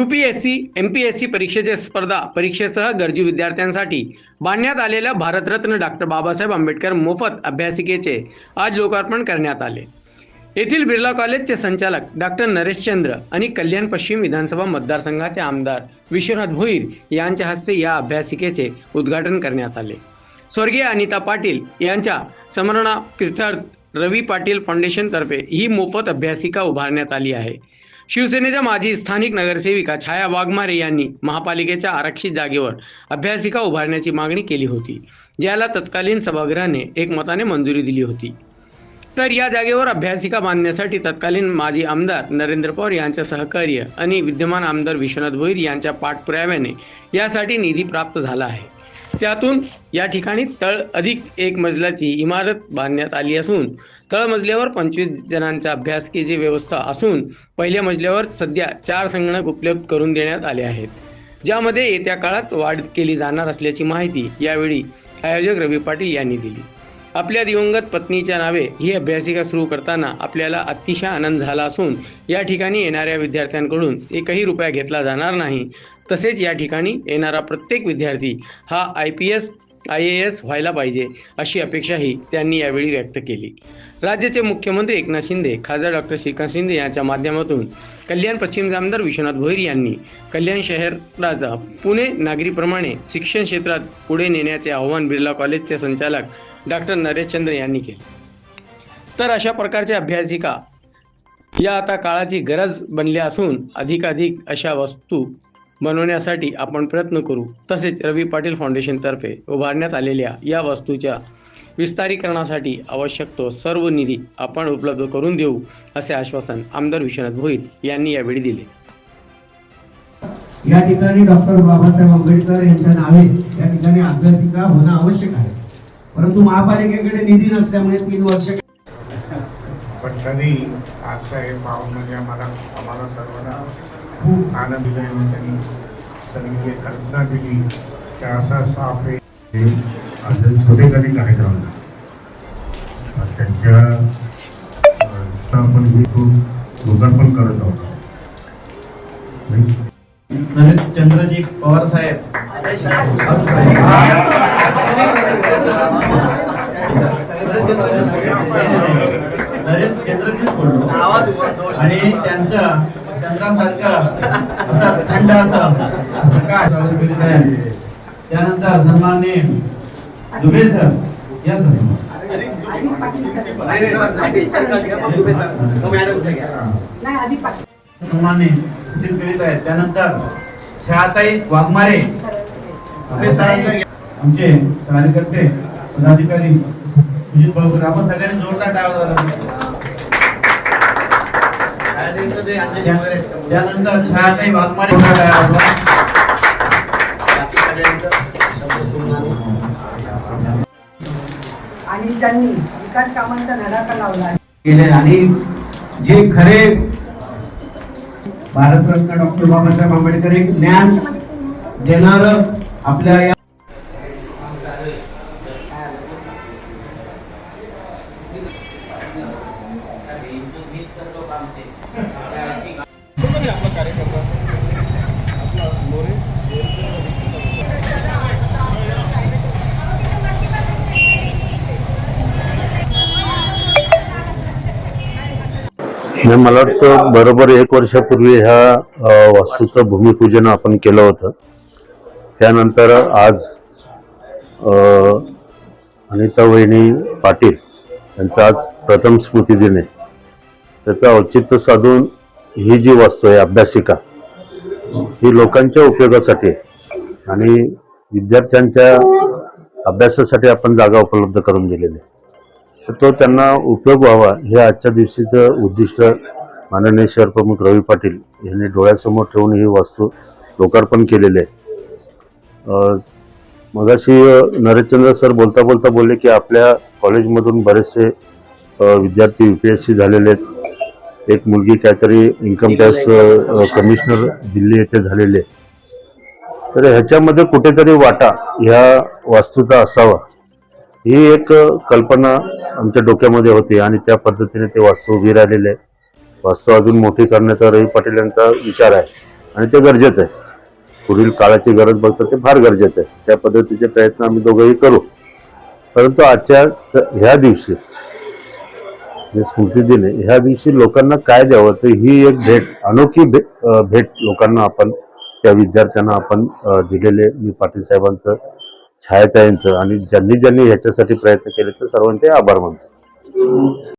UPSC MPSC परीक्षेचे स्पर्धा परीक्षेसह गरजू विद्यार्थ्यांसाठी बांधण्यात आलेल्या भारतरत्न डॉक्टर बाबासाहेब आंबेडकर मोफत अभ्यासिकेचे आज लोकार्पण करण्यात आले. येथील बिर्ला कॉलेजचे संचालक डॉक्टर नरेशचंद्र आणि कल्याण पश्चिम विधानसभा मतदारसंघाचे आमदार विश्वनाथ भोईर यांच्या हस्ते या अभ्यासिकेचे उद्घाटन करण्यात आले. स्वर्गीय अनिता पाटील यांच्या स्मरणाप्रीत्यर्थ रवी पाटील फाउंडेशनतर्फे ही मोफत अभ्यासिका उभारण्यात आली आहे. शिवसेनेच्या माजी स्थानिक नगरसेविका छाया वाघमारे यांनी महापालिकेच्या आरक्षित जागेवर अभ्यासिका उभारण्याची मागणी केली होती ज्याला तत्कालीन सभागृहाने एकमताने मंजुरी दिली होती. तर या जागेवर अभ्यासिका बांधण्यासाठी तत्कालीन माजी आमदार नरेंद्र पवार यांच्या सहकार्य आणि विद्यमान आमदार विश्वनाथ भोईर यांच्या पाठपुराव्याने यासाठी निधी प्राप्त झाला आहे. त्यातून या ठिकाणी तळ अधिक एक मजलाची इमारत बांधण्यात आली असून तळ मजल्यावर पंचवीस जणांच्या अभ्यासकीची व्यवस्था असून पहिल्या मजल्यावर सध्या चार संगणक उपलब्ध करून देण्यात आले आहेत. ज्यामध्ये येत्या काळात वाढ केली जाणार असल्याची माहिती यावेळी आयोजक रवी पाटील यांनी दिली. आपल्या दिवंगत पत्नीच्या नावे ही अभ्यासिका सुरू करताना आपल्याला अतिशय आनंद झाला असून या ठिकाणी येणाऱ्या विद्यार्थ्यांकडून एकही रुपया घेतला जाणार नाही. तसेच या ठिकाणी येणारा प्रत्येक विद्यार्थी हा I P S I A S व्हायला पाहिजे अशी अपेक्षाही त्यांनी यावेळी व्यक्त केली. राज्याचे मुख्यमंत्री एकनाथ शिंदे खासदार डॉक्टर श्रीकांत शिंदे यांच्या माध्यमातून कल्याण पश्चिमचे आमदार विश्वनाथ भोईर यांनी कल्याण शहराचा पुणे नागरीप्रमाणे शिक्षण क्षेत्रात पुढे नेण्याचे आव्हान बिर्ला कॉलेजचे संचालक डॉक्टर नरेशचंद्र यांनी केले. तर अशा प्रकारच्या अभ्यासिका या आता काळाची गरज बनल्या असून अधिकाधिक अशा वस्तू बनवण्यासाठी आपण प्रयत्न करू. तसेच रवी पाटील फाउंडेशनतर्फे उभारण्यात आलेल्या या वस्तूच्या विस्तारीकरणासाठी आवश्यक तो सर्व निधी आपण उपलब्ध करून देऊ असे आश्वासन आमदार विश्वनाथ भोईर यांनी यावेळी दिले. या ठिकाणी डॉक्टर बाबासाहेब आंबेडकर यांच्या नावे या ठिकाणी अभ्यासिका होणं आवश्यक आहे. परंतु महापालिकेकडे निधी नसल्यामुळे तीन वर्ष पण तरी आजचं हे पाहून म्हणजे आम्हाला आम्हाला सर्वांना खूप आनंद दिला त्यांनी. सर्व कल्पना दिली त्या असा साफ आहे. हे छोटे कधी कार्यक्रम. त्यांच्या आपण खूप लोकार्पण करत आहोत. चंद्रजी पवार साहेब. नरेश चंद्रजीच बोललो. आणि त्यांचा चंद्रासारखा असा थंड असा प्रकाश सावंतगिरी साहेब त्यानंतर सन्माननीय दुबे सर. या सर. करीत आहेत. त्यानंतर छायाताई वाघमारे. आमचे कार्यकर्ते पदाधिकारी सुजित भाऊ. आपण सगळ्यांनी जोरदार टाळा त्यानंतर छायाताई वाघमारे. आणि ज्यांनी विकास कामांचा धडाका लावला केले आणि जे खरे भारतरत्न डॉक्टर बाबासाहेब आंबेडकर एक ज्ञान देणार आपल्या या नाही मला वाटतं बरोबर एक वर्षापूर्वी ह्या वास्तूचं भूमिपूजन आपण केलं होतं. त्यानंतर आज अनिता वहिनी पाटील यांचा आज प्रथम स्मृतिदिन आहे. त्याचं औचित्य साधून ही जी वस्तू आहे अभ्यासिका ही लोकांच्या उपयोगासाठी आहे आणि विद्यार्थ्यांच्या अभ्यासासाठी आपण जागा उपलब्ध करून दिलेली आहे. तर तो त्यांना उपयोग व्हावा हे आजच्या दिवशीचं उद्दिष्ट माननीय शहर प्रमुख रवी पाटील यांनी डोळ्यासमोर ठेवून ही वस्तू लोकार्पण केलेली आहे. मगाशी नरेशचंद्र सर बोलता बोलता बोलले की आपल्या कॉलेजमधून बरेचसे विद्यार्थी यू पी एस सी झालेले आहेत. एक मुलगी काहीतरी इन्कम टॅक्स कमिशनर दिल्ली येथे झालेली तर ह्याच्यामध्ये कुठेतरी वाटा ह्या वास्तूचा असावा. ही एक कल्पना आमच्या डोक्यामध्ये होती आणि त्या पद्धतीने ते वास्तू उभी राहिलेले आहे. वास्तू अजून मोठी करण्याचा रवी पाटील यांचा विचार आहे आणि ते गरजेचं आहे. पुढील काळाची गरज बघतो ते फार गरजेचं आहे. त्या पद्धतीचे प्रयत्न आम्ही दोघंही करू. परंतु आजच्या ह्या दिवशी जे स्मृती दिन ह्या दिवशी लोकांना काय द्यावं? तर ही एक भेट अनोखी भे भेट लोकांना आपण त्या विद्यार्थ्यांना आपण दिलेले मी पाटील साहेबांचं छायाताईंचं आणि ज्यांनी ज्यांनी ह्याच्यासाठी प्रयत्न केले तर सर्वांचे आभार मानतो.